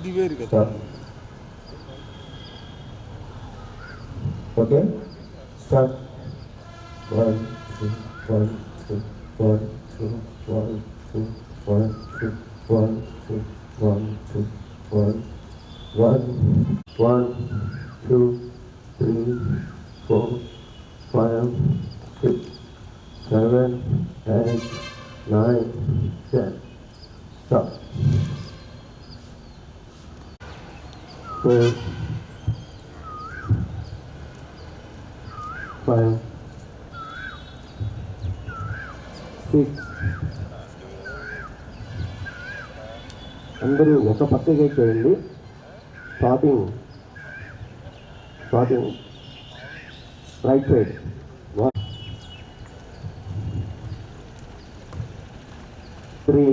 ఇది వేరు కదా Start. Okay? Start. One, two, one, two, one, two, one, two, one, two, one, two, one, two, one, one, one, two, three, four, five, six, seven, eight, nine, ten. Stop. Four, five, six. అందరూ ఒక పక్కగా చేయండి. Starting starting. Right side. Three.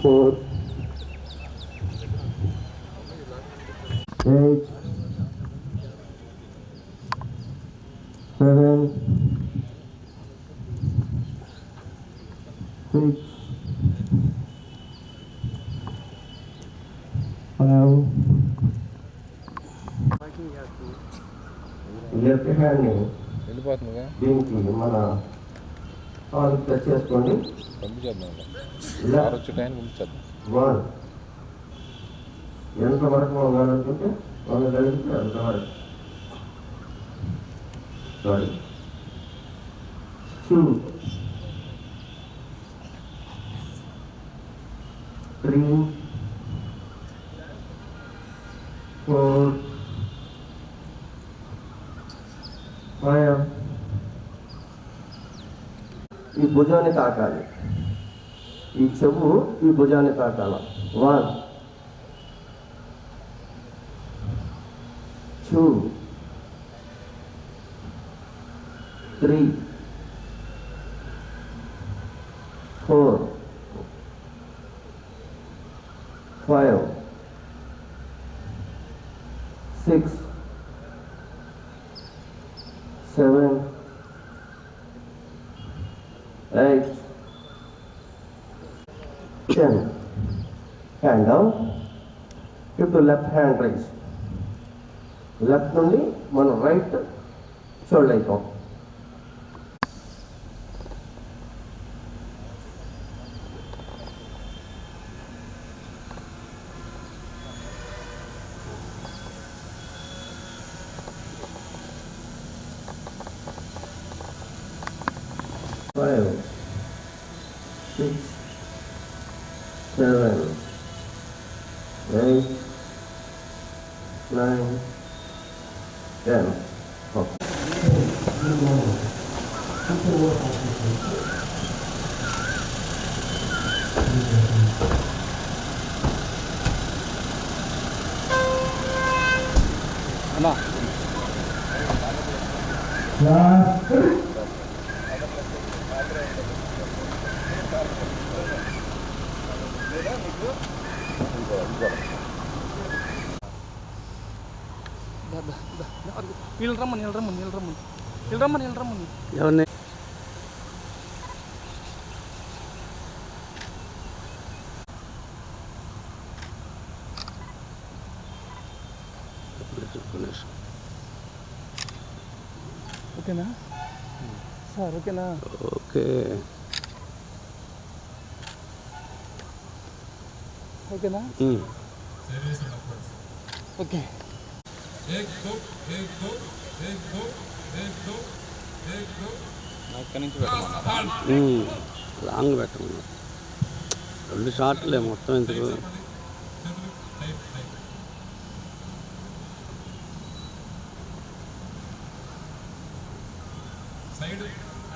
Four eight, seven, six, five. Left హ్యాండ్ని దీనికి మన touch చేసుకోండి పంపించేద్దాం కారు లెఫ్ట్ వచ్చే టైం పంపించేద్దాం వన్ ఎంత వరకు పోవాలనుకుంటే వంద కలిగితే అంతవరకు sorry two three four five ఈ భుజాన్ని తాకాలి ఈ చెవు ఈ భుజాన్ని తాకాల one two three four five six seven eight ten. Hand down. Left hand raise left నుండి మనం రైట్ వీళ్ళు రమ్మని వీళ్ళు రమ్మని వీళ్ళు రమ్మని వీళ్ళు రమ్మని వీళ్ళు రమ్మని ఎవరిని? ఓకేనా? సార్ ఓకేనా? ఓకే. ఓకేనా? ఓకే. పెట్టమన్నా లాంగ్ పెట్టమన్నారు. రెండు షార్ట్లే మొత్తం ఎందుకు?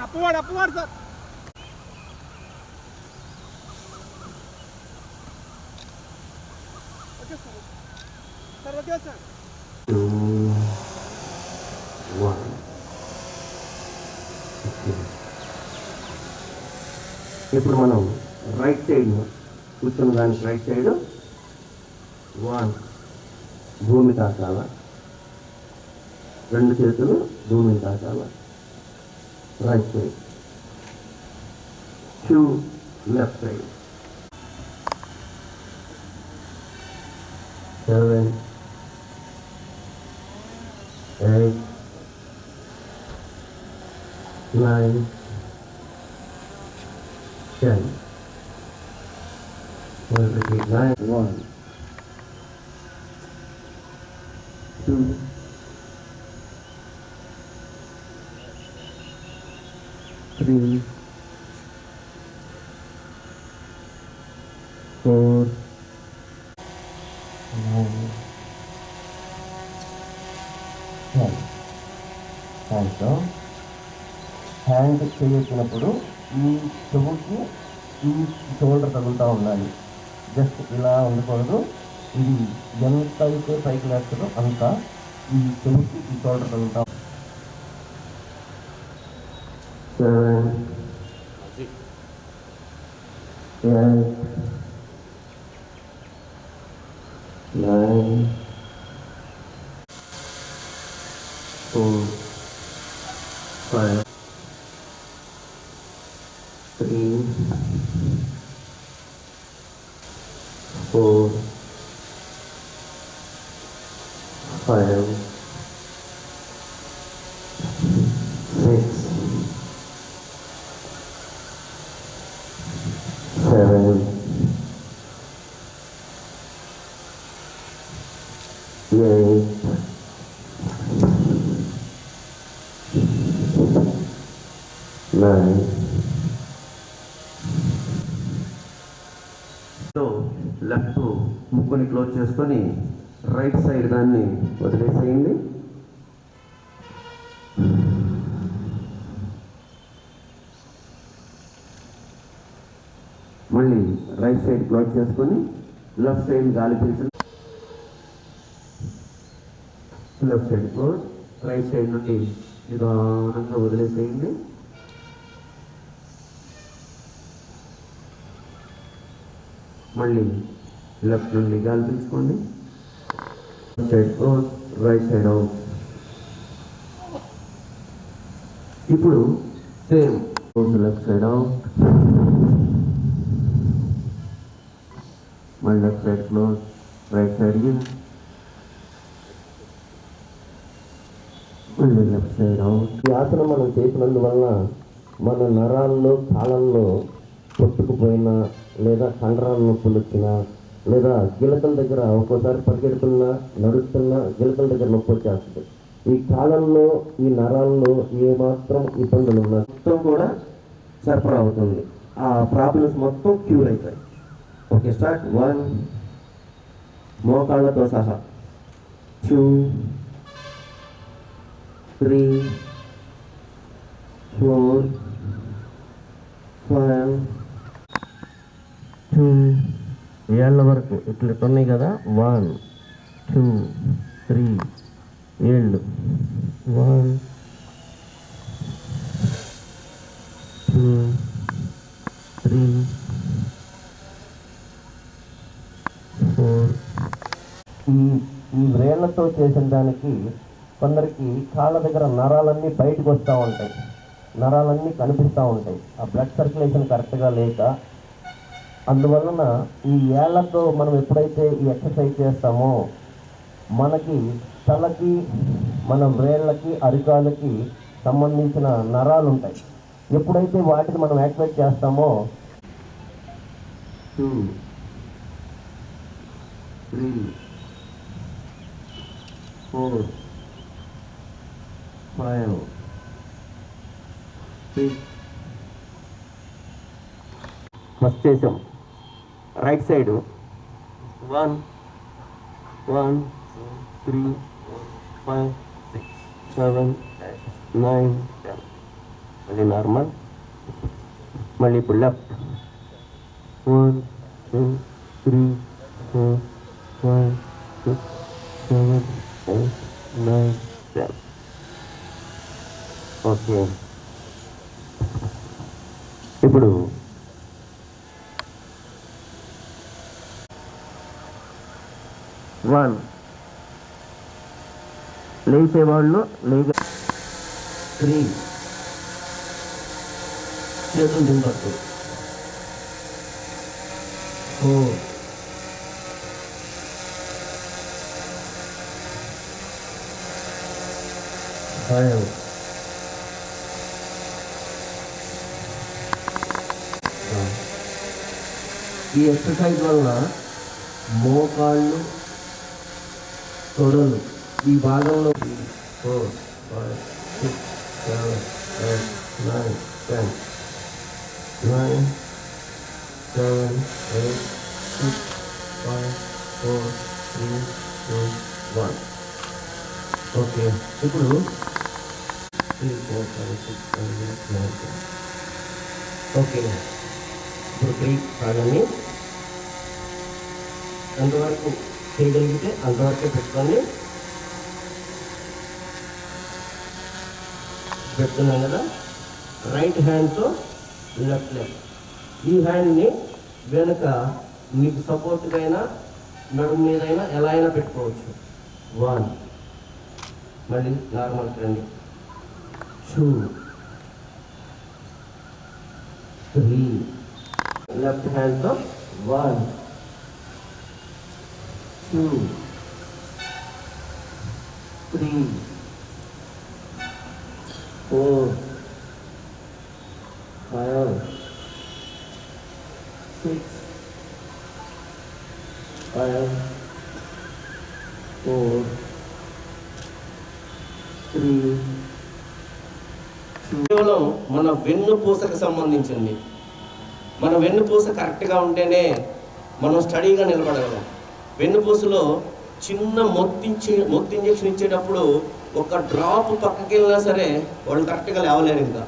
సార్ అప్పవాడు అప్పవాడు sir. Okay sir sir okay sir. ఇప్పుడు మనం రైట్ సైడ్ కూర్చున్న దానికి రైట్ సైడ్ వన్ భూమి తాకాల. రెండు చేతులు భూమిని తాకాల. right leg. Two, left leg. Seven, eight, nine, ten. One, repeat, nine, one, two, హ్యాండ్తో హ్యాండ్ చేయొచ్చినప్పుడు ఈ చెవుకి ఈ షోల్డర్ తగులుతూ ఉండాలి. జస్ట్ ఇలా ఉండకూడదు. ఇది ఎంత అయితే పైకి లేస్తుందో అంత ఈ చెవుకి ఈ షోల్డర్ తగులుతా సెవెన్ try లెఫ్ట్ ముక్కుని క్లోజ్ చేసుకొని రైట్ సైడ్ దాన్ని వదిలేసేయండి. మళ్ళీ రైట్ సైడ్ క్లోజ్ చేసుకొని లెఫ్ట్ సైడ్ గాలి పీల్చండి. Left side close right side నుండి నిదానంగా వదిలేసేయండి. మళ్ళీ లెఫ్ట్ నుండి గాలి పీల్చుకోండి side close right side out ఇప్పుడు same close left side out మళ్ళీ left side close right side in మళ్ళీ లెఫ్ట్ సైడ్ అవుట్ ఈ ఆసనం మనం చేసినందువల్ల మన నరాల్లో కాలంలో కొట్టుకుపోయినా లేదా కండరాల నొప్పులు వచ్చినా లేదా గిలకల దగ్గర ఒక్కోసారి పరిగెడుతున్నా నడుస్తున్నా గిలకల దగ్గర నొప్పి వచ్చేస్తుంది. ఈ కాలంలో ఈ నరాల్లో ఏమాత్రం ఇబ్బందులు ఉన్నా మొత్తం కూడా సరఫరా అవుతుంది. ఆ ప్రాబ్లమ్స్ మొత్తం క్యూర్ అవుతాయి ఓకే స్టార్ట్. వన్. మోకాళ్ళతో సహా. Two. Three. Four. Five. Two. ఏళ్ళ వరకు ఇట్లా ఉన్నాయి కదా? వన్ టూ త్రీ ఏళ్ళు. వన్ టూ త్రీ ఫోర్ ఈ ఈ వ్రేళ్ళతో చేసిన దానికి కొందరికి కాళ్ళ దగ్గర నరాలన్నీ బయటకు వస్తూ ఉంటాయి. నరాలన్నీ కనిపిస్తూ ఉంటాయి. ఆ బ్లడ్ సర్క్యులేషన్ కరెక్ట్గా లేక అందువలన ఈ ఏళ్ళతో మనం ఎప్పుడైతే ఈ ఎక్సర్సైజ్ చేస్తామో మనకి తలకి మన వ్రేళ్ళకి అరికాలకి సంబంధించిన నరాలు ఉంటాయి ఎప్పుడైతే వాటిని మనం యాక్టివేట్ చేస్తామో two three four five six. First చేసాం. Right side. One one three five six seven nine ten. మళ్ళీ నార్మల్. మళ్ళీ ఇప్పుడు left. One two three four five six seven eight nine ten. Okay. ఇప్పుడు వన్ చూసేవాళ్ళు లేదు three చేతులు four five ఈ exercise వల్ల మోకాళ్ళు తొడలు ఈ భాగంలో four five six seven eight nine ten nine seven eight six five four three two one okay ఇప్పుడు three four five six seven eight nine ten okay ఇప్పుడు త్రీ భాగాన్ని ఎంతవరకు చేయగలిగితే అంతవరకే పెట్టుకోండి. పెడుతున్నాం కదా? రైట్ హ్యాండ్తో లెఫ్ట్ లెఫ్ట్ ఈ హ్యాండ్ని వెనుక మీకు సపోర్ట్గా అయినా నడుము మీద అయినా ఎలా అయినా పెట్టుకోవచ్చు. వన్ మళ్ళీ నార్మల్ రండి. టూ త్రీ లెఫ్ట్ హ్యాండ్తో one two three four five six, five four, three, కేవలం మన వెన్నుపూసకు సంబంధించింది మన వెన్నుపూస కరెక్ట్గా ఉంటేనే మనం స్టడీగా నిలబడగలం. వెన్నుపూసలో చిన్న మొత్తించి మొత్తి ఇంజక్షన్ ఇచ్చేటప్పుడు ఒక డ్రాప్ పక్కకి వెళ్ళినా సరే వాళ్ళు కరెక్ట్గా లేవలేరు ఇంకా.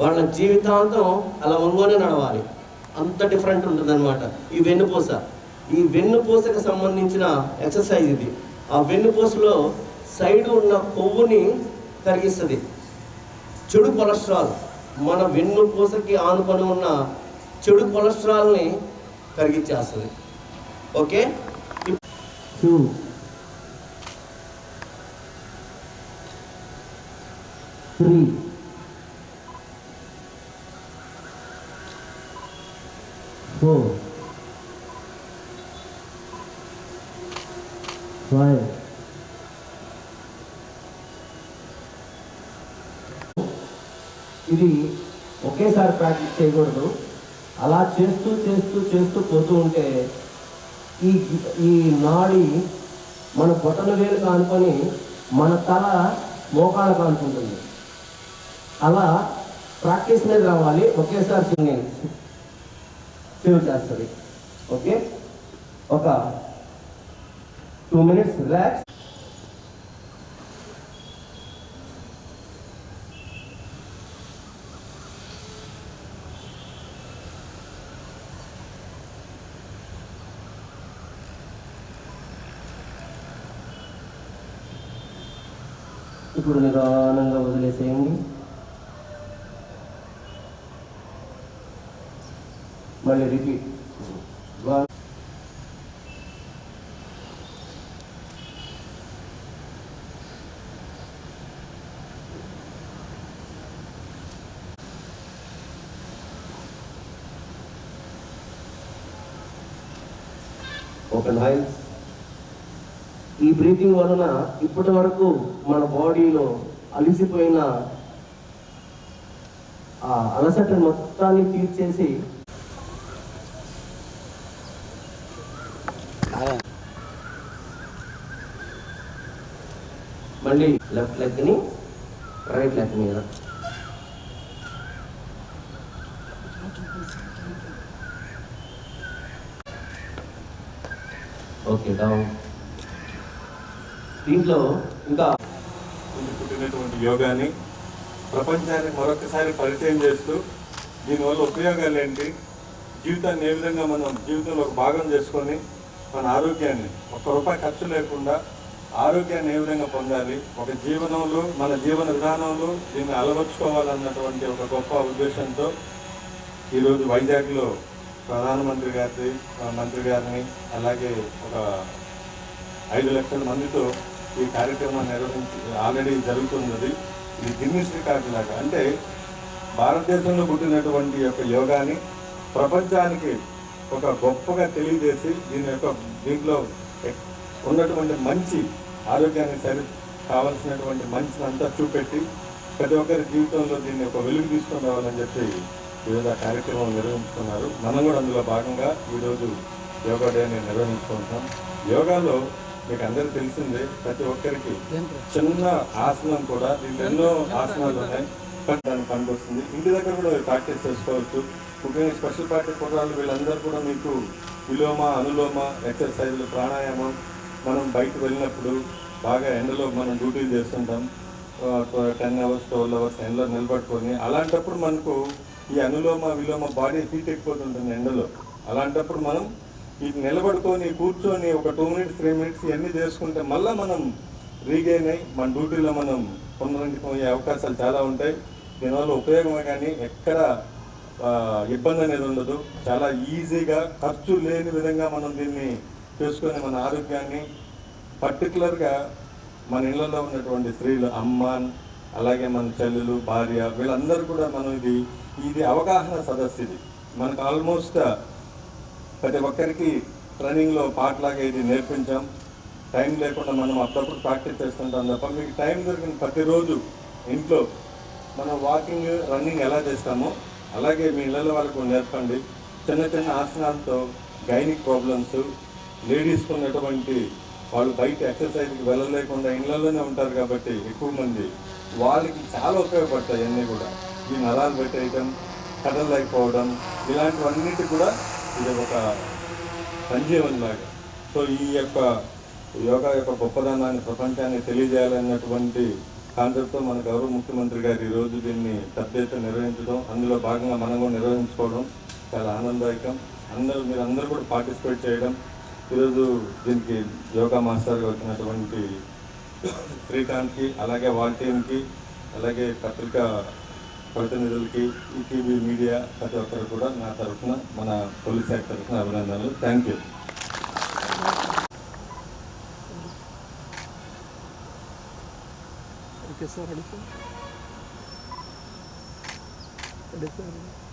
వాళ్ళ జీవితాంతం అలా ఒంగోనే నడవాలి. అంత డిఫరెంట్ ఉంటుందన్నమాట. ఈ వెన్నుపూస. ఈ వెన్నుపూసకు సంబంధించిన ఎక్సర్సైజ్ ఇది. ఆ వెన్నుపూసలో సైడ్ ఉన్న కొవ్వుని కరిగిస్తుంది. చెడు కొలెస్ట్రాల్. మన వెన్నుపూసకి ఆనుకొని ఉన్న చెడు కొలెస్ట్రాల్ని కరిగించేస్తుంది. Okay? Two three four five ఇది ఒకేసారి ప్రాక్టీస్ చేయకూడదు. అలా చేస్తూ చేస్తూ చేస్తూ పోతూ ఉంటే ఈ ఈ నాడి మన బొటన వేలు కానుకొని మన తల మోకాళ్ళకు అనుకుంటుంది అలా ప్రాక్టీస్ మీద రావాలి. ఒకేసారి నేను సేవ్ చేస్తుంది. ఓకే? ఒక టూ మినిట్స్ రిలాక్స్. ఇప్పుడు నిదానంగా వదిలేసేయండి మళ్ళీ రిపీట్ వన్ ఓపెన్ ఐస్ ఈ బ్రీతింగ్ వలన ఇప్పటి వరకు మన బాడీలో అలిసిపోయిన ఆ అలసట మొత్తాన్ని తీర్చేసి మళ్ళీ లెఫ్ట్ లెగ్ని రైట్ లెగ్ మీద. Okay down. దీంట్లో ఇంకా పుట్టినటువంటి యోగాని ప్రపంచాన్ని మరొకసారి పరిచయం చేస్తూ దీనివల్ల ఉపయోగాలు ఏంటి? జీవితాన్ని ఏ విధంగా మనం జీవితంలో ఒక భాగం చేసుకొని మన ఆరోగ్యాన్ని ఒక్క రూపాయి ఖర్చు లేకుండా ఆరోగ్యాన్ని ఏ విధంగా పొందాలి? ఒక జీవనంలో మన జీవన విధానంలో దీన్ని అలవర్చుకోవాలన్నటువంటి ఒక గొప్ప ఉద్దేశంతో ఈరోజు వైజాగ్లో ప్రధానమంత్రి గారి మంత్రి గారిని అలాగే ఒక ఐదు లక్షల మందితో ఈ కార్యక్రమాన్ని నిర్వహించి ఆల్రెడీ జరుగుతున్నది. ఇది గిన్నిస్ రికార్డు లాగా. అంటే భారతదేశంలో పుట్టినటువంటి యొక్క యోగాని ప్రపంచానికి ఒక గొప్పగా తెలియజేసి దీని యొక్క దీంట్లో ఉన్నటువంటి మంచి ఆరోగ్యానికి సరి కావలసినటువంటి మంచిని అంతా చూపెట్టి ప్రతి ఒక్కరి జీవితంలో దీన్ని ఒక వెలుగు తీసుకొని రావాలని చెప్పి వివిధ కార్యక్రమం నిర్వహించుకున్నారు మనం కూడా అందులో భాగంగా ఈరోజు యోగా డేని నిర్వహించుకుంటాం యోగాలో మీకు అందరికీ తెలిసిందే ప్రతి ఒక్కరికి చిన్న ఆసనం కూడా దీంట్లో ఎన్నో ఆసనాలు ఉన్నాయి. దానికి పనికొస్తుంది ఇంటి దగ్గర కూడా ప్రాక్టీస్ చేసుకోవచ్చు. ముఖ్యంగా స్పెషల్ పార్టీ కుర్రాళ్ళు వీళ్ళందరూ కూడా మీకు విలోమ అనులోమ ఎక్సర్సైజ్లు ప్రాణాయామం మనం బయటకు వెళ్ళినప్పుడు బాగా ఎండలో మనం డ్యూటీలు చేస్తుంటాం. టెన్ అవర్స్ ట్వెల్వ్ అవర్స్ ఎండలో నిలబడుకొని అలాంటప్పుడు మనకు ఈ అనులోమ విలోమ బాడీ హీట్ ఎక్కుతుంటుంది ఎండలో. అలాంటప్పుడు మనం ఇది నిలబడుకొని కూర్చొని ఒక టూ మినిట్స్ త్రీ మినిట్స్ ఇవన్నీ చేసుకుంటే మళ్ళీ మనం రీగైన్ అయ్యి మన డ్యూటీలో మనం పునరంకితమయ్యే అవకాశాలు చాలా ఉంటాయి. దీనివల్ల ఉపయోగమే కానీ ఎక్కడ ఇబ్బంది అనేది ఉండదు. చాలా ఈజీగా ఖర్చు లేని విధంగా మనం దీన్ని చేసుకొని మన ఆరోగ్యాన్ని. పర్టికులర్గా మన ఇళ్ళలో ఉన్నటువంటి స్త్రీలు అమ్మ అలాగే మన చెల్లెలు భార్య వీళ్ళందరూ కూడా మనం ఇది ఇది అవగాహన సదస్సు ఇది. మనకు ఆల్మోస్ట్ ప్రతి ఒక్కరికి ట్రైనింగ్లో పాటలాగా ఇది నేర్పించాం. టైం లేకుండా మనం అప్పుడప్పుడు ప్రాక్టీస్ చేస్తుంటాం తప్ప మీకు టైం దొరికిన ప్రతిరోజు ఇంట్లో మనం వాకింగ్ రన్నింగ్ ఎలా చేస్తామో అలాగే మీ ఇళ్ళ వాళ్ళకు నేర్పండి. చిన్న చిన్న ఆసనాలతో గైనిక్ ప్రాబ్లమ్స్ లేడీస్కి ఉన్నటువంటి వాళ్ళు బయట ఎక్సర్సైజ్కి వెళ్ళలేకుండా ఇళ్ళలోనే ఉంటారు కాబట్టి ఎక్కువ మంది వాళ్ళకి చాలా ఉపయోగపడతాయి అన్నీ కూడా. ఈ నరాలు పెట్టేయటం కదలలేకపోవడం ఇలాంటివన్నిటి కూడా ఇది ఒక సంజీవన్ లాగా. సో ఈ యొక్క యోగా యొక్క గొప్పదనాన్ని ప్రపంచాన్ని తెలియజేయాలన్నటువంటి కాన్సెప్ట్తో మన గౌరవ ముఖ్యమంత్రి గారు ఈరోజు దీన్ని పెద్ద నిర్వహించడం అందులో భాగంగా మనం కూడా నిర్వహించుకోవడం చాలా ఆనందదాయకం. అందరూ మీరు అందరూ కూడా పార్టిసిపేట్ చేయడం ఈరోజు దీనికి యోగా మాస్టర్గా వచ్చినటువంటి శ్రీకాంత్కి అలాగే వాళ్ళ టీంకి అలాగే పత్రికా ప్రతినిధులకి ఈటీవీ మీడియా ప్రతి ఒక్కరు కూడా నా తరఫున మన పోలీస్ శాఖ తరఫున అభినందనలు. Thank you. Okay sir ready sir. Ready sir.